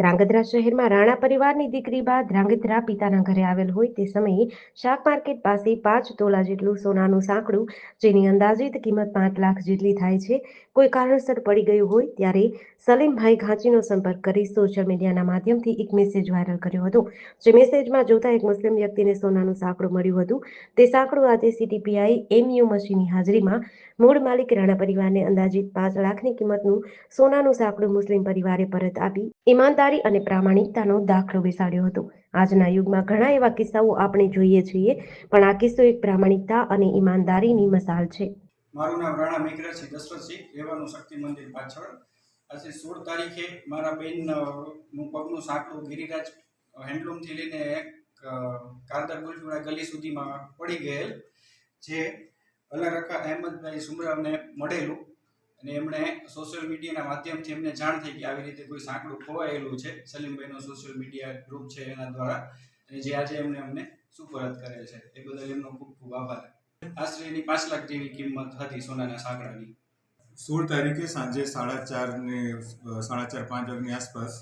ધ્રાંગધ્રા શહેરમાં રાણા પરિવારની દીકરી બા ધ્રાંગધ્રા પિતાના ઘરે આવેલ હોય તે સમયે શાક માર્કેટ પાસે પાંચ તોલા જેટલું સોનાનું સાંકડું, જેની અંદાજિત કિંમત પાંચ લાખ જેટલી થાય છે, કોઈ કારણસર પડી ગયું હોય ત્યારે સલીમભાઈ ઘાંચીનો સંપર્ક કરી સોશિયલ મીડિયાના માધ્યમથી એક મેસેજ વાયરલ કર્યો હતો. જે મેસેજમાં જોતા એક મુસ્લિમ વ્યક્તિને સોનાનું સાંકડું મળ્યું હતું. તે સાંકડું આજે સીટીપીઆઈ એમયુ મશીનની હાજરીમાં મૂળ માલિક રાણા પરિવારને અંદાજિત પાંચ લાખની કિંમતનું સોનાનું સાંકડું મુસ્લિમ પરિવારે પરત આપી. ઈમાનદારી અને પ્રામાણિકતાનો દાખલો બેસાડ્યો હતો. આજના યુગમાં ઘણા એવા કિસ્સાઓ આપણે જોઈએ છીએ, પણ આ કિસ્સો એક પ્રામાણિકતા અને ઈમાનદારીની મસાલ છે. મારું નામ રાણા મેઘરાજસિંહ દશરથસિંહ રહેવાનું શક્તિ મંદિર પાછળ. આજે સોળ તારીખે મારા બેનનું પગનું સાંકડું ગિરિરાજ હેન્ડલૂમથી લઈને એક કારદર ગુલજુડા ગલી સુધીમાં પડી ગયેલ, જે અલારકા અહેમદભાઈ સુમરાવને મળેલું. અને એમણે સોશિયલ મીડિયાના માધ્યમથી એમને જાણ થઈ કે આવી રીતે કોઈ સાંકડું ખોવાયેલું છે. સલીમભાઈનો સોશિયલ મીડિયા ગ્રુપ છે એના દ્વારા. અને જે આજે એમને અમને સુપરત કરે છે. એ બદલ એમનો ખૂબ ખૂબ આભાર. આશરે પાંચ લાખ જેવી કિંમત હતી સોનાના સાંકડાની. સોળ તારીખે સાંજે સાડા ચાર ને સાડા ચાર પાંચ વાગ્યાની આસપાસ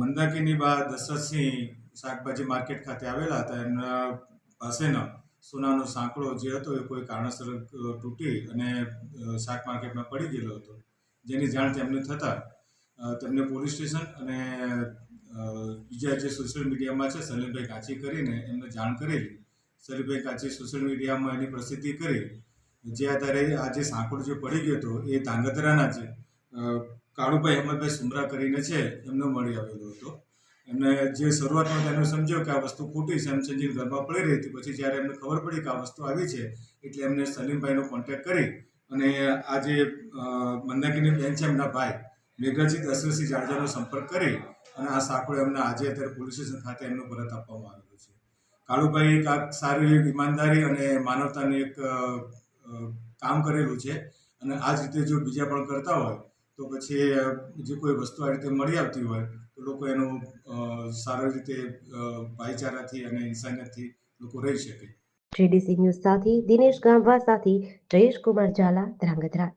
મંદાકીની બા દશરથસિંહ શાકભાજી માર્કેટ ખાતે આવેલા હતા. એમના પાસેનો સોનાનો સાંકળો જે હતો એ કોઈ કારણસર તૂટી અને શાક માર્કેટમાં પડી ગયેલો હતો. જેની જાણ તેમને થતાં તેમને પોલીસ સ્ટેશન અને બીજા જે સોશિયલ મીડિયામાં છે સલીમભાઈ કાચી કરીને એમને જાણ કરેલી. સલીમભાઈ કાચી સોશિયલ મીડિયામાં એની પ્રસિદ્ધિ કરી. જે આધારે આ જે સાંકળો જે પડી ગયો હતો, એ ધાંગધ્રાના છે કાળુભાઈ અહેમદભાઈ સુમરા કરીને છે, એમનો મળી આવેલો હતો. એમને જે શરૂઆતમાં તેને સમજ્યો કે આ વસ્તુ ખોટી છે, એમ સંજીવ ઘરમાં પડી રહી હતી, પછી જ્યારે એમને ખબર પડી કે આ વસ્તુ આવી છે, એટલે એમને સલીમભાઈનો કોન્ટેક્ટ કરી અને આ જે મંદાકીની બેન છે એમના ભાઈ મેઘરાજી દશરથસિંહ જાડેજાનો સંપર્ક કરી અને આ સાંકળો એમને આજે અત્યારે પોલીસ સ્ટેશન ખાતે એમનો પરત આપવામાં આવેલો છે. કાળુભાઈ એક સારી એક ઈમાનદારી અને માનવતાની એક કામ કરેલું છે અને આ જ રીતે જો બીજા પણ કરતા હોય, તો પછી જે કોઈ વસ્તુ આ રીતે મળી આવતી હોય લોકો એનું સારી રીતે ભાઈચારાથી અને ઇન્સાનિયતથી લોકો રહી શકે. જીડીસી ન્યૂઝ સાથે દિનેશ ગામવા સાથે જયેશ કુમાર ઝાલા ધ્રાંગધ્રા.